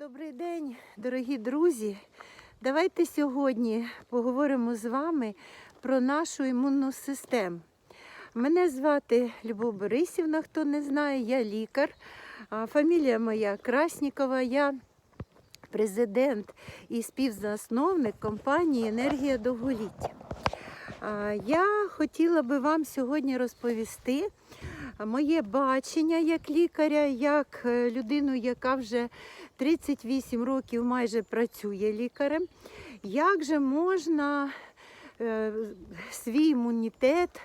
Добрий день, дорогі друзі. Давайте сьогодні поговоримо з вами про нашу імунну систему. Мене звати Любов Борисівна, хто не знає, я лікар. Фамілія моя Краснікова. Я президент і співзасновник компанії Енергія довголіття. Я хотіла би вам сьогодні розповісти моє бачення як лікаря, як е, людину, яка вже 38 років майже працює лікарем. Як же можна е, свій імунітет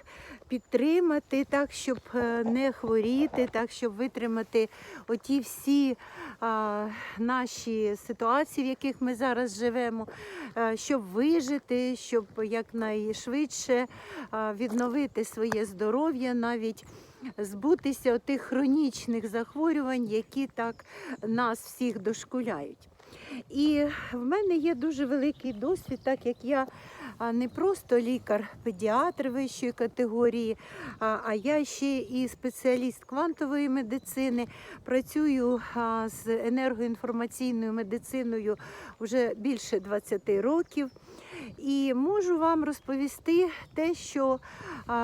підтримати так, щоб е, не хворіти, так, щоб витримати оті всі а, наші ситуації, в яких ми зараз живемо, е, щоб вижити, щоб якнайшвидше а, відновити своє здоров'я, навіть збутися тих хронічних захворювань, які так нас всіх дошкуляють. І в мене є дуже великий досвід, так як я не просто лікар-педіатр вищої категорії, а, я ще і спеціаліст квантової медицини. Працюю з енергоінформаційною медициною вже більше 20 років. І можу вам розповісти те, що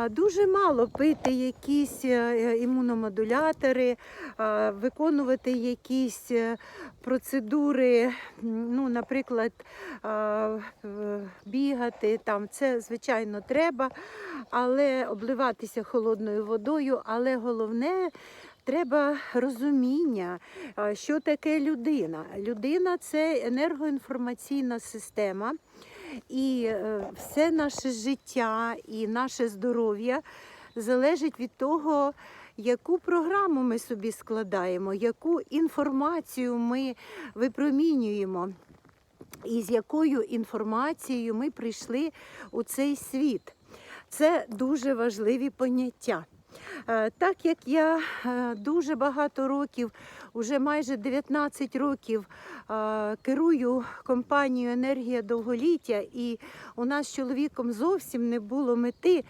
дуже мало пити якісь е, імуномодулятори, виконувати якісь е, процедури, ну, наприклад, бігати там. Це звичайно треба, але обливатися холодною водою. Але головне. Треба розуміння, що таке людина. Людина це енергоінформаційна система, і е, все наше життя і наше здоров'я залежить від того, яку програму ми собі складаємо, яку інформацію ми випромінюємо. І з якою інформацією ми прийшли у цей світ. Це дуже важливі поняття. Е, Так як я е, дуже багато років, уже майже 19 років е, керую компанією Енергія довголіття, і у нас з чоловіком зовсім не було мети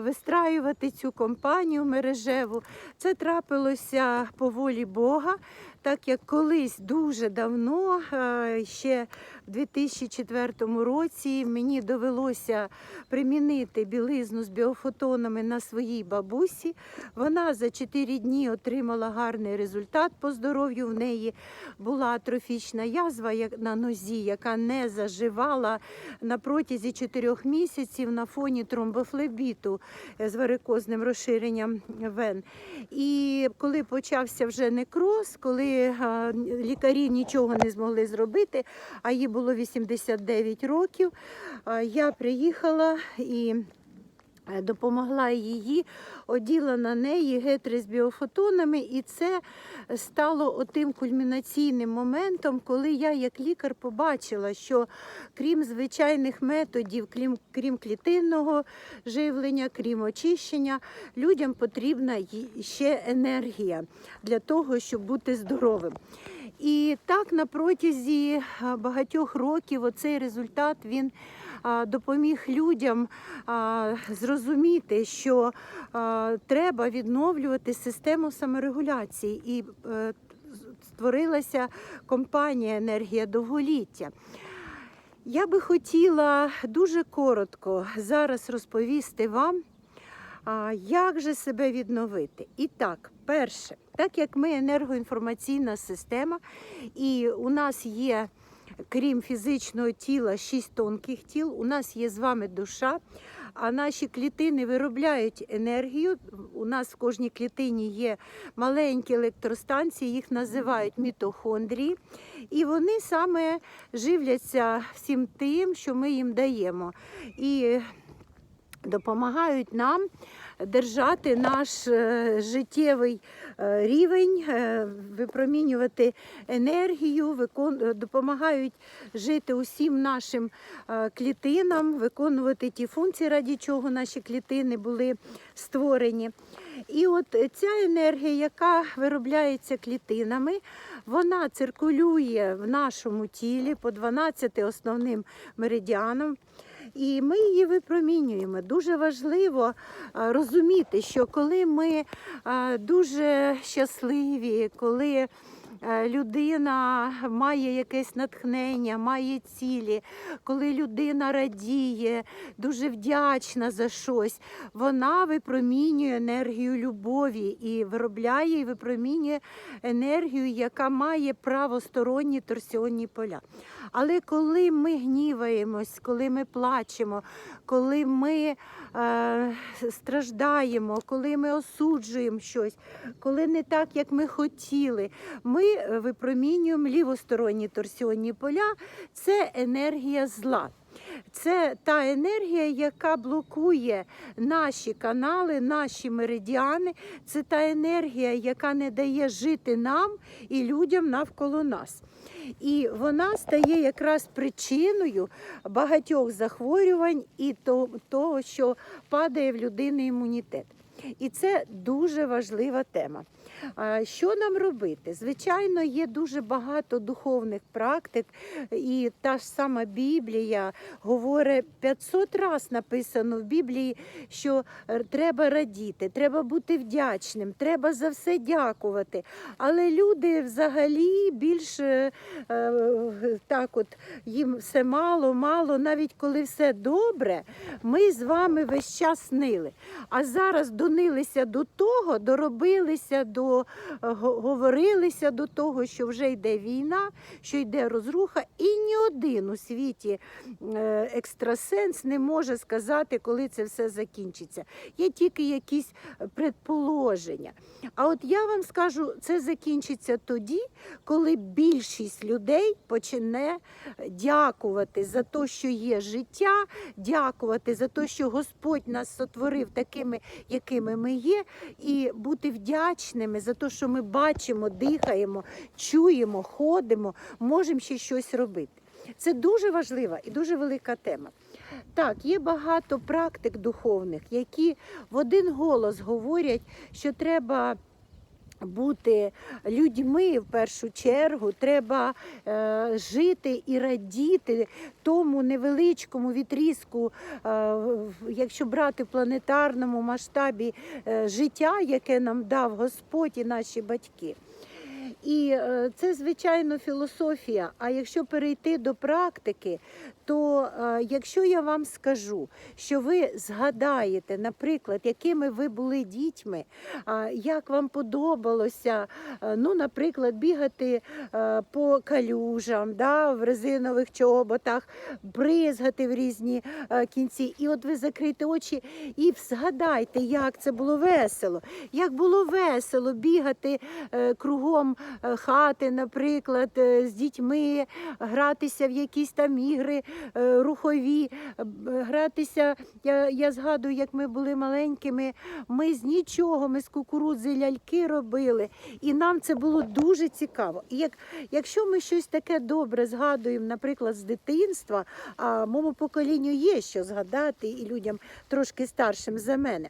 вистраювати цю компанію мережеву. Це трапилося по волі Бога, так як колись дуже давно, е, ще в 2004 році, мені довелося примінити білизну з біофотонами на своїй бабусі. Вона за 4 дні отримала гарний результат по здоров'ю. В неї була атрофічна язва на нозі, яка не заживала на протязі 4 місяців на фоні тромбофлебіту з варикозним розширенням вен. І коли почався вже некроз, коли лікарі нічого не змогли зробити, а їй було 89 років, я приїхала і допомогла її, оділа на неї гетри з біофотонами, і це стало отим кульмінаційним моментом, коли я як лікар побачила, що крім звичайних методів, крім, крім клітинного живлення, крім очищення, людям потрібна ще енергія для того, щоб бути здоровим. І так на протязі багатьох років оцей результат він допоміг людям зрозуміти, що треба відновлювати систему саморегуляції. І е, створилася компанія Енергія довголіття. Я би хотіла дуже коротко зараз розповісти вам, як же себе відновити. І так, перше, так як ми енергоінформаційна система, і у нас є, крім фізичного тіла, шість тонких тіл, у нас є з вами душа. А наші клітини виробляють енергію. У нас в кожній клітині є маленькі електростанції, їх називають мітохондрії. І вони саме живляться всім тим, що ми їм даємо. І допомагають нам держати наш е, життєвий е, рівень, е, випромінювати енергію, допомагають жити усім нашим клітинам, виконувати ті функції, раді чого наші клітини були створені. І от ця енергія, яка виробляється клітинами, вона циркулює в нашому тілі по 12 основним меридіанам. І ми її випромінюємо. Дуже важливо розуміти, що коли ми дуже щасливі, коли е, людина має якесь натхнення, має цілі, коли людина радіє, дуже вдячна за щось, вона випромінює енергію любові і виробляє і випромінює енергію, яка має правосторонні торсіонні поля. Але коли ми гніваємось, коли ми плачемо, коли ми е, страждаємо, коли ми осуджуємо щось, коли не так, як ми хотіли, ми е, випромінюємо лівосторонні торсіонні поля, це енергія зла. Це та енергія, яка блокує наші канали, наші меридіани. Це та енергія, яка не дає жити нам і людям навколо нас. І вона стає якраз причиною багатьох захворювань і того, що падає в людини імунітет. І це дуже важлива тема. Що нам робити? Звичайно, є дуже багато духовних практик, і та ж сама Біблія говорить 500 разів написано в Біблії, що е, треба радіти, треба бути вдячним, треба за все дякувати. Але люди взагалі більш е, е, так, от їм все мало, мало, навіть коли все добре, ми з вами весь час нили. А зараз донилися до того, доробилися до е, говорилися до того, що вже йде війна, що йде розруха, і ні один у світі е, екстрасенс не може сказати, коли це все закінчиться. Є тільки якісь предположення. А от я вам скажу, це закінчиться тоді, коли більшість людей почне дякувати за те, що є життя, дякувати за те, що Господь нас сотворив такими, якими ми є, і бути вдячними за те, що ми бачимо, дихаємо, чуємо, ходимо, можемо ще щось робити. Це дуже важлива і дуже велика тема. Так, є багато практик духовних, які в один голос говорять, що треба бути людьми в першу чергу, треба е, жити і радіти тому невеличкому відрізку, е, якщо брати в планетарному масштабі е, життя, яке нам дав Господь і наші батьки. І е, це, звичайно, філософія. А якщо перейти до практики, то е, якщо я вам скажу, що ви згадаєте, наприклад, якими ви були дітьми, як вам подобалося, е, ну, наприклад, бігати е, по калюжам, да, в резинових чоботах, бризгати в різні кінці. І от ви закрийте очі і згадайте, як це було весело, як було весело бігати кругом хати, наприклад, з дітьми, гратися в якісь там ігри рухові, е, гратися. Я, я згадую, як ми були маленькими, ми з нічого, ми з кукурудзи ляльки робили, і нам це було дуже цікаво. І як, якщо ми щось таке добре згадуємо, наприклад, з дитинства, а моєму поколінню є що згадати, і людям трошки старшим за мене.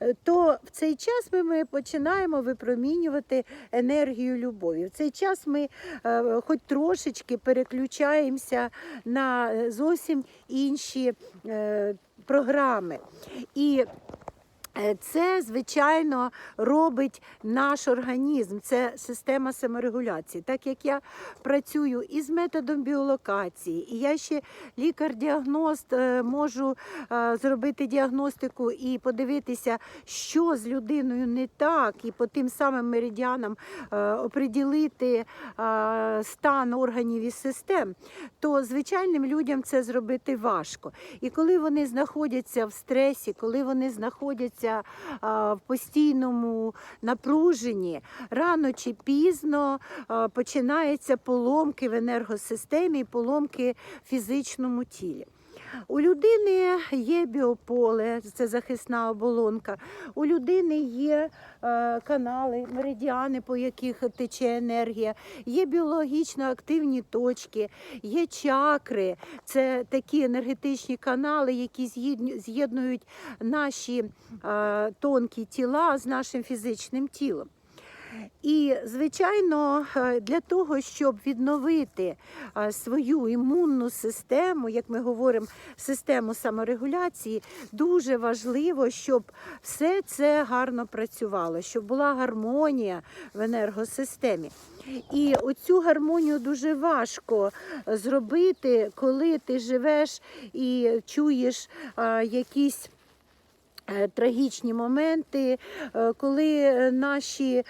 Е, То в цей час ми, ми починаємо випромінювати енергію любові. В цей час ми е, хоч трошечки переключаємося на е, зовсім інші е, програми. І Це, звичайно, робить наш організм, це система саморегуляції. Так як я працюю із методом біолокації, і я ще лікар-діагност е, можу е, зробити діагностику і подивитися, що з людиною не так, і по тим самим меридіанам е, оприділити е, стан органів і систем, то звичайним людям це зробити важко. І коли вони знаходяться в стресі, коли вони знаходяться а, в постійному напруженні, рано чи пізно починаються поломки в енергосистемі, поломки в фізичному тілі. У людини є біополе, це захисна оболонка. У людини є е, канали, меридіани, по яких тече енергія, є біологічно активні точки, є чакри, це такі енергетичні канали, які з'єднують наші е, тонкі тіла з нашим фізичним тілом. І, звичайно, е, для того, щоб відновити е, свою імунну систему, як ми говоримо, систему саморегуляції, дуже важливо, щоб все це гарно працювало, щоб була гармонія в енергосистемі. І оцю гармонію дуже важко зробити, коли ти живеш і чуєш якісь. Е, Трагічні моменти, е, коли е, наші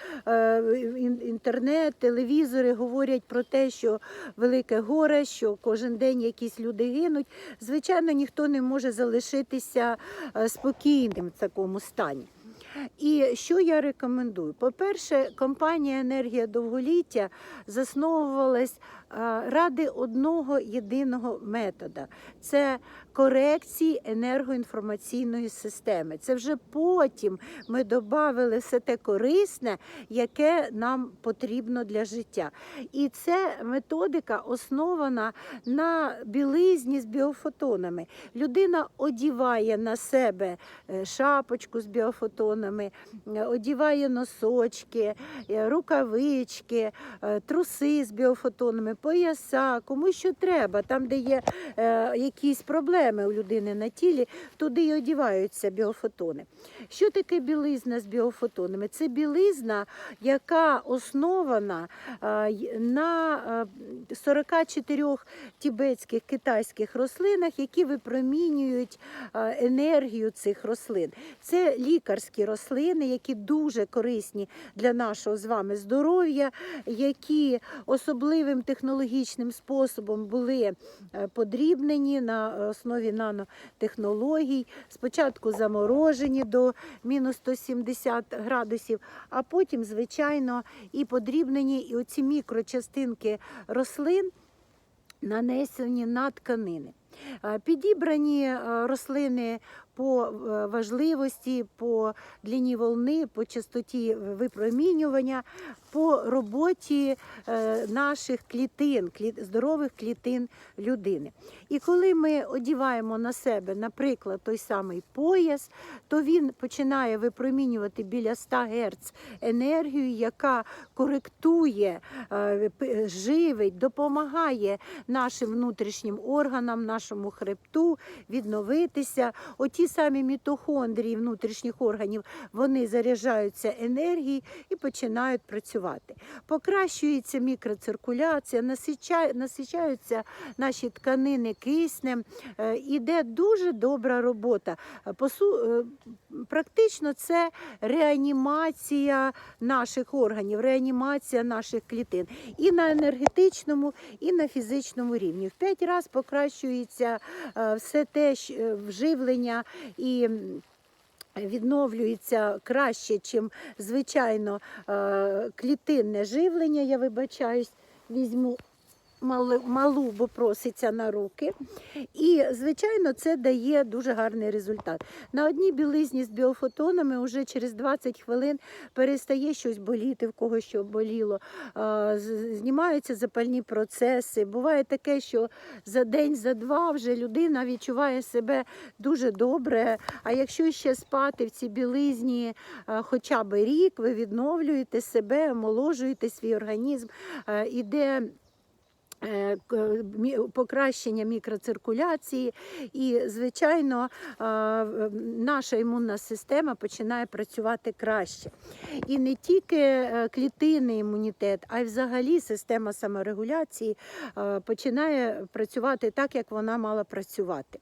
інтернет, телевізори говорять про те, що велике горе, що кожен день якісь люди гинуть. Звичайно, ніхто не може залишитися спокійним в такому стані. І що я рекомендую? По-перше, компанія Енергія довголіття засновувалась ради одного єдиного метода це корекції енергоінформаційної системи. Це вже потім ми додали все те корисне, яке нам потрібно для життя. І ця методика основана на білизні з біофотонами. Людина одіває на себе е, шапочку з біофотонами, е, одіває носочки, е, рукавички, труси з біофотонами, пояса, кому що треба. Там, де є е, якісь проблеми у людини на тілі, туди й одіваються біофотони. Що таке білизна з біофотонами? Це білизна, яка основана е, на е, 44 тібетських китайських рослинах, які випромінюють енергію цих рослин. Це лікарські рослини, які дуже корисні для нашого з вами здоров'я, які особливим технологічним способом були е, подрібнені на основі нанотехнологій. Спочатку заморожені до мінус 170 градусів, а потім, звичайно, і подрібнені і оці мікрочастинки рослин нанесені на тканини. Е, Підібрані е, рослини по е, важливості, по длині волни, по частоті випромінювання, по роботі наших клітин, здорових клітин людини. І коли ми одіваємо на себе, наприклад, той самий пояс, то він починає випромінювати біля 100 Гц енергію, яка коректує, живить, допомагає нашим внутрішнім органам, нашому хребту відновитися. Оті самі мітохондрії внутрішніх органів вони заряджаються енергією і починають працювати. Покращується мікроциркуляція, насичаються наші тканини киснем. Е, Іде дуже добра робота. Е, Практично це реанімація наших органів, реанімація наших клітин і на енергетичному, і на фізичному рівні. В п'ять разів покращується е, все те е, вживлення і. Відновлюється краще, чим звичайно е, клітинне живлення. Я вибачаюсь, візьму малу, бо проситься на руки. І, звичайно, це дає дуже гарний результат. На одній білизні з біофотонами вже через 20 хвилин перестає щось боліти, в кого що боліло. Знімаються запальні процеси. Буває таке, що за день, за два вже людина відчуває себе дуже добре. А якщо ще спати в цій білизні хоча б рік, ви відновлюєте себе, омоложуєте свій організм, іде покращення мікроциркуляції, і, звичайно, е, наша імунна система починає працювати краще. І не тільки е, клітинний імунітет, а й взагалі система саморегуляції е, починає працювати так, як вона мала працювати.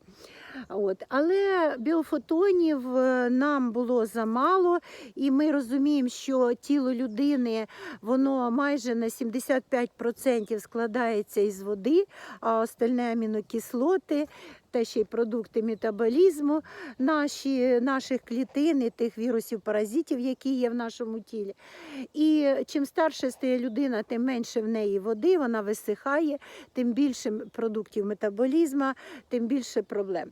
От. Але біофотонів е, нам було замало, і ми розуміємо, що тіло людини воно майже на 75% складається із води, а остальне амінокислоти. Та ще й продукти метаболізму наші, наших клітин і тих вірусів, паразитів, які є в нашому тілі. І чим старше стає людина, тим менше в неї води, вона висихає, тим більше продуктів метаболізму, тим більше проблем.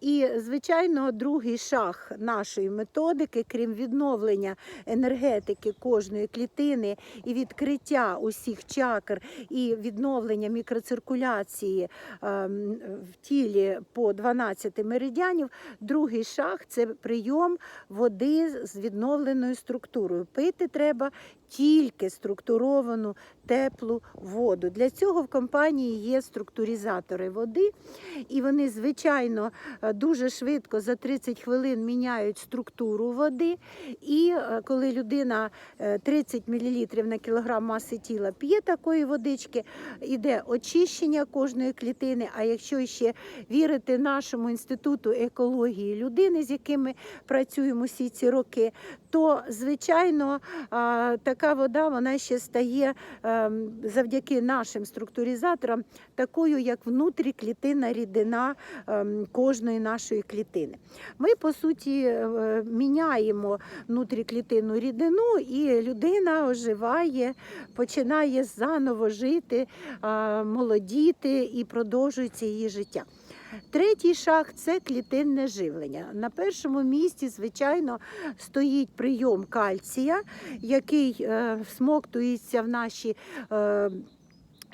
І, звичайно, другий шаг нашої методики, крім відновлення енергетики кожної клітини і відкриття усіх чакр, і відновлення мікроциркуляції ем, в тілі по 12 меридіанів, другий шаг це прийом води з відновленою структурою. Пити треба тільки структуровану теплу воду. Для цього в компанії є структуризатори води, і вони, звичайно, е, дуже швидко за 30 хвилин міняють структуру води. І е, коли людина е, 30 мл на кілограм маси тіла п'є такої водички, іде очищення кожної клітини. А якщо ще вірити нашому інституту екології людини, з яким ми працюємо всі ці роки, то звичайно а, така вода вона ще стає ем, завдяки нашим структуризаторам такою, як внутріклітинна рідина ем, кожної нашої клітини. Ми по суті е, міняємо внутріклітинну рідину, і людина оживає, починає заново жити, молодіти і продовжується її життя. Третій шаг це клітинне живлення. На першому місці, звичайно, стоїть прийом кальція, який е, всмоктується в наші.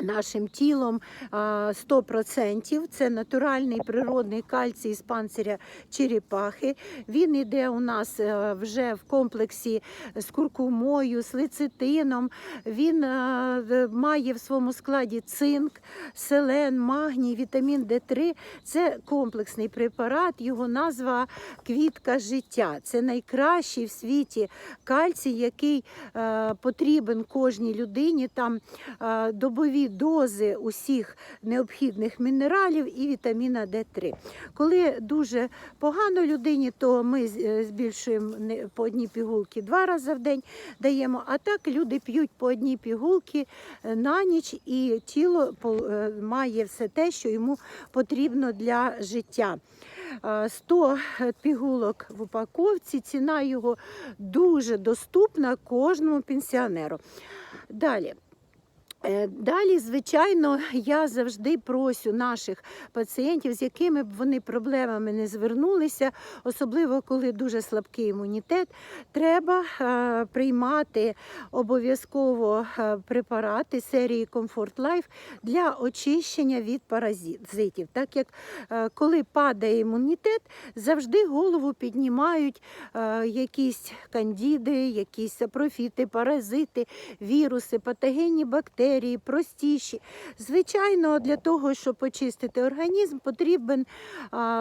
Нашим тілом 100%. Це натуральний природний кальцій з панциря черепахи. Він іде у нас е, вже в комплексі з куркумою, з лецитином. Він е, має в своєму складі цинк, селен, магній, вітамін Д3. Це комплексний препарат. Його назва квітка життя. Це найкращий в світі кальцій, який е, потрібен кожній людині. Там добові дози усіх необхідних мінералів і вітаміна Д3. Коли дуже погано людині, то ми е, збільшуємо по одній пігулки два рази в день даємо. А так люди п'ють по одній пігулки е, на ніч, і тіло е, має все те, що йому потрібно для життя. Е, 100 пігулок в упаковці, ціна його дуже доступна кожному пенсіонеру. Далі. Е, Далі, звичайно, я завжди просю наших пацієнтів, з якими б вони проблемами не звернулися, особливо коли дуже слабкий імунітет, треба е, приймати обов'язково е, препарати серії Comfort Life для очищення від паразитів. Так як коли падає імунітет, завжди голову піднімають якісь кандіди, якісь сапрофіти, паразити, віруси, патогенні бактерії, простіші. Звичайно, для того, щоб очистити організм, потрібен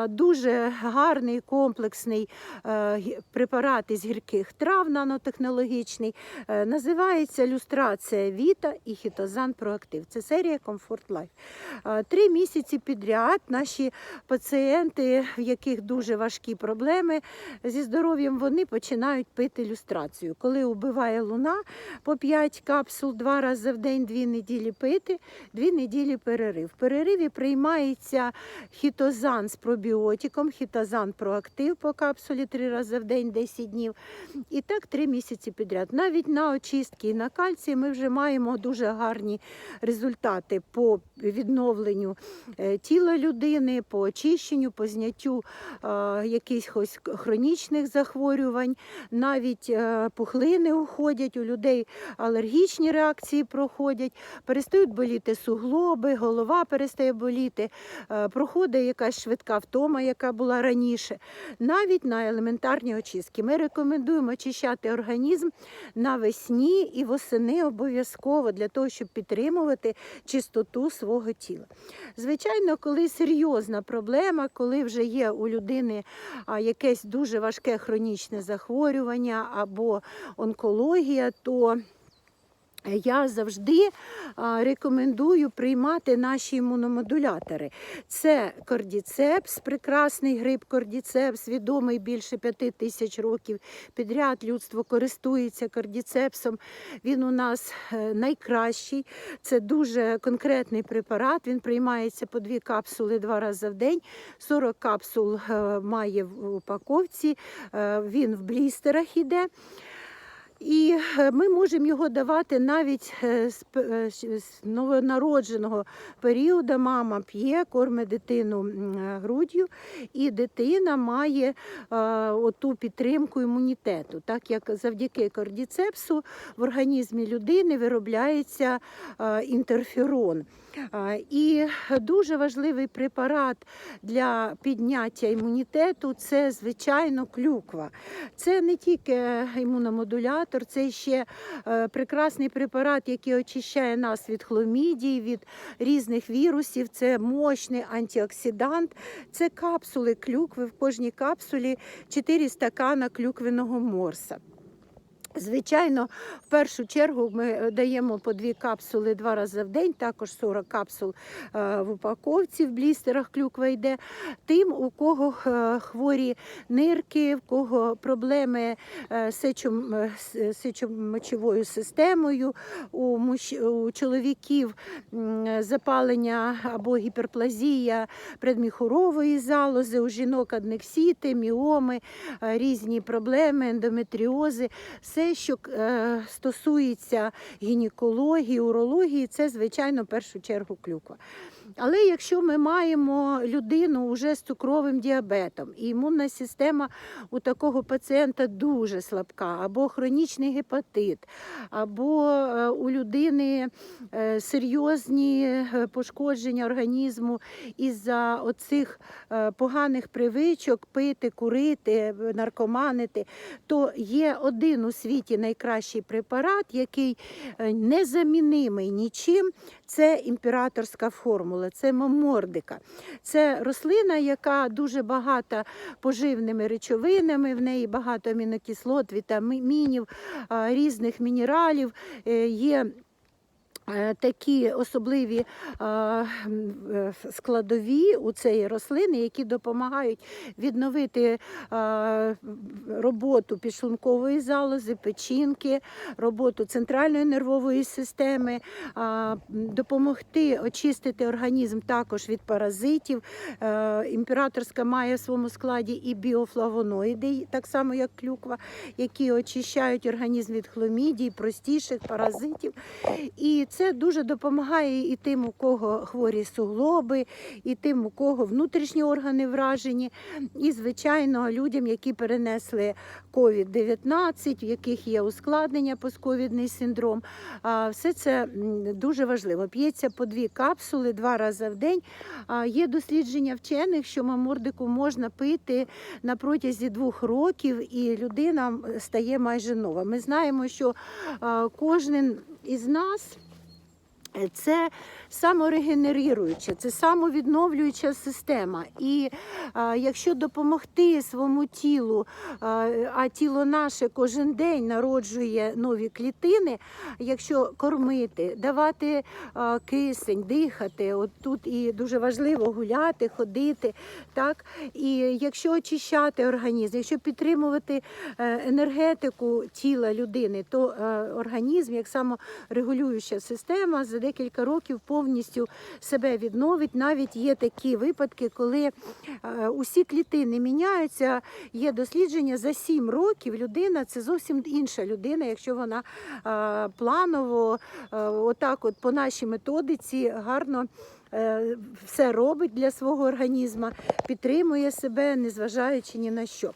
дуже гарний комплексний е, препарат із гірких трав нанотехнологічний. Е, Називається люстрація Віта і хітозан Проактив. Це серія Comfort Life. Е, Три місяці підряд наші пацієнти, в яких дуже важкі проблеми зі здоров'ям, вони починають пити люстрацію. Коли убиває луна, по 5 капсул два рази в день, дві неділі пити, дві неділі перерив. В перериві приймається хітозан з пробіотиком, хітозан проактив по капсулі три рази в день, 10 днів. І так три місяці підряд. Навіть на очистки і на кальції ми вже маємо дуже гарні результати по відновленню е, тіла людини, по очищенню, по зняттю е, якихось хронічних захворювань, навіть е, пухлини уходять, у людей алергічні реакції проходять, перестають боліти суглоби, голова перестає боліти, е, проходить якась швидка втома, яка була раніше. Навіть на елементарні очистки. Ми рекомендуємо очищати організм навесні і восени обов'язково для того, щоб підтримувати чистоту свого тіла. Звичайно, коли серйозна проблема, коли вже є у людини якесь дуже важке хронічне захворювання або онкологія, то я завжди рекомендую приймати наші імуномодулятори. Це кордіцепс, прекрасний гриб кордіцепс, відомий більше п'яти тисяч років підряд. Людство користується кордіцепсом. Він у нас е, найкращий. Це дуже конкретний препарат. Він приймається по дві капсули два рази в день. 40 капсул е, має в упаковці. Е, Він в блістерах іде. І е, ми можемо його давати навіть е, е, з новонародженого періоду. Мама п'є, корме дитину груддю, і дитина має оту підтримку імунітету, так як завдяки кордіцепсу в організмі людини виробляється інтерферон. І дуже важливий препарат для підняття імунітету це, звичайно, клюква. Це не тільки імуномодулятор, це ще е, прекрасний препарат, який очищає нас від хламідій, від різних вірусів. Це мощний антиоксидант. Це капсули клюкви. В кожній капсулі 4 стакана клюквеного морса. Звичайно, в першу чергу ми даємо по дві капсули два рази в день, також 40 капсул е, в упаковці, в блістерах клюква йде. Тим, у кого е, хворі нирки, в кого проблеми з е, сечомочовою системою, у, мужч- у чоловіків запалення або гіперплазія предміхурової залози, у жінок аднексіти, міоми, різні проблеми, ендометріози. Все, що е, стосується гінекології, урології, це, звичайно, в першу чергу клюква. Але якщо ми маємо людину вже з цукровим діабетом, і імунна система у такого пацієнта дуже слабка, або хронічний гепатит, або е, у людини е, серйозні е, пошкодження організму із-за оцих поганих привичок пити, курити, наркоманити, то є один у світі найкращий препарат, який незамінимий нічим. Це імператорська формула, це мамордика. Це рослина, яка дуже багата поживними речовинами, в неї багато амінокислот, вітамінів, різних мінералів. Е, Є Такі особливі м, е, складові у цієї рослини, які допомагають відновити роботу підшлункової залози, печінки, роботу центральної нервової системи, допомогти очистити організм також від паразитів. Е, Імператорська має в своєму складі і біофлавоноїди, так само як клюква, які очищають організм від хламідій, простіших паразитів. І це дуже допомагає і тим, у кого хворі суглоби, і тим, у кого внутрішні органи вражені, і, звичайно, людям, які перенесли COVID-19, в яких є ускладнення постковідний синдром. Все це дуже важливо. П'ється по дві капсули два рази в день. Є дослідження вчених, що мамордику можна пити на протязі двох років, і людина стає майже нова. Ми знаємо, що кожен із нас. Е, Це саморегенеруюча, це самовідновлююча система. І а, якщо допомогти своєму тілу, а, а тіло наше кожен день народжує нові клітини, якщо кормити, давати а, кисень, дихати, от тут і дуже важливо гуляти, ходити. Так? І якщо очищати організм, якщо підтримувати е, енергетику тіла людини, то е, організм, як саморегулююча система, декілька років повністю себе відновить. Навіть є такі випадки, коли е, усі клітини міняються. Є дослідження за 7 років людина це зовсім інша людина, якщо вона е, планово, е, отак, от по нашій методиці, гарно. Все робить для свого організму, підтримує себе, незважаючи ні на що.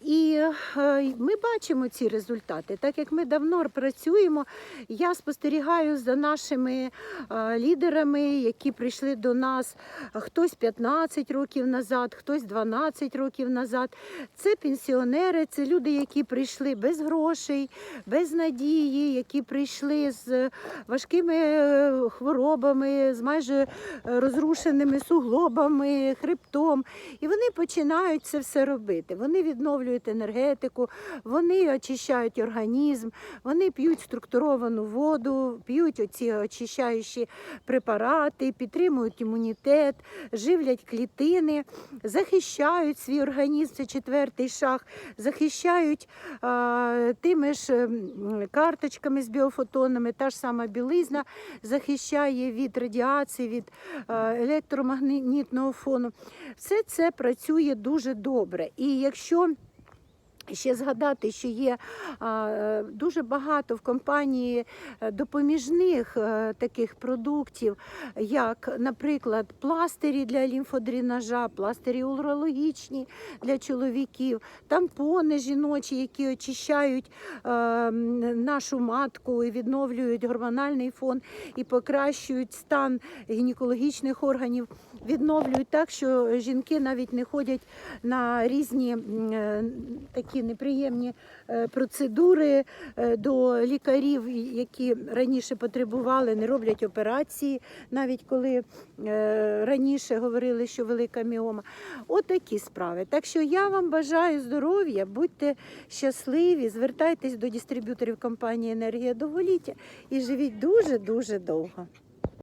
І е, ми бачимо ці результати. Так як ми давно працюємо, я спостерігаю за нашими е, лідерами, які прийшли до нас хтось 15 років назад, хтось 12 років назад. Це пенсіонери, це люди, які прийшли без грошей, без надії, які прийшли з важкими е, хворобами, з майже розрушеними суглобами, хребтом. І вони починають це все робити. Вони відновлюють енергетику, вони очищають організм, вони п'ють структуровану воду, п'ють оці очищаючі препарати, підтримують імунітет, живлять клітини, захищають свій організм. Це четвертий шаг, захищають а, тими ж карточками з біофотонами, та ж сама білизна захищає від радіації, від електромагнітного фону. Все це працює дуже добре. І якщо Ще згадати, що є дуже багато в компанії е, допоміжних е, таких продуктів, як, наприклад, пластирі для лімфодренажа, пластирі урологічні для чоловіків, тампони жіночі, які очищають е, нашу матку і відновлюють гормональний фон і покращують стан гінекологічних органів, відновлюють так, що жінки навіть не ходять на різні такі такі неприємні е, процедури е, до лікарів, які раніше потребували, не роблять операції, навіть коли е, раніше говорили, що велика міома. Отакі справи. Так що я вам бажаю здоров'я, будьте щасливі, звертайтесь до дистриб'юторів компанії Енергія довголіття і живіть дуже дуже довго.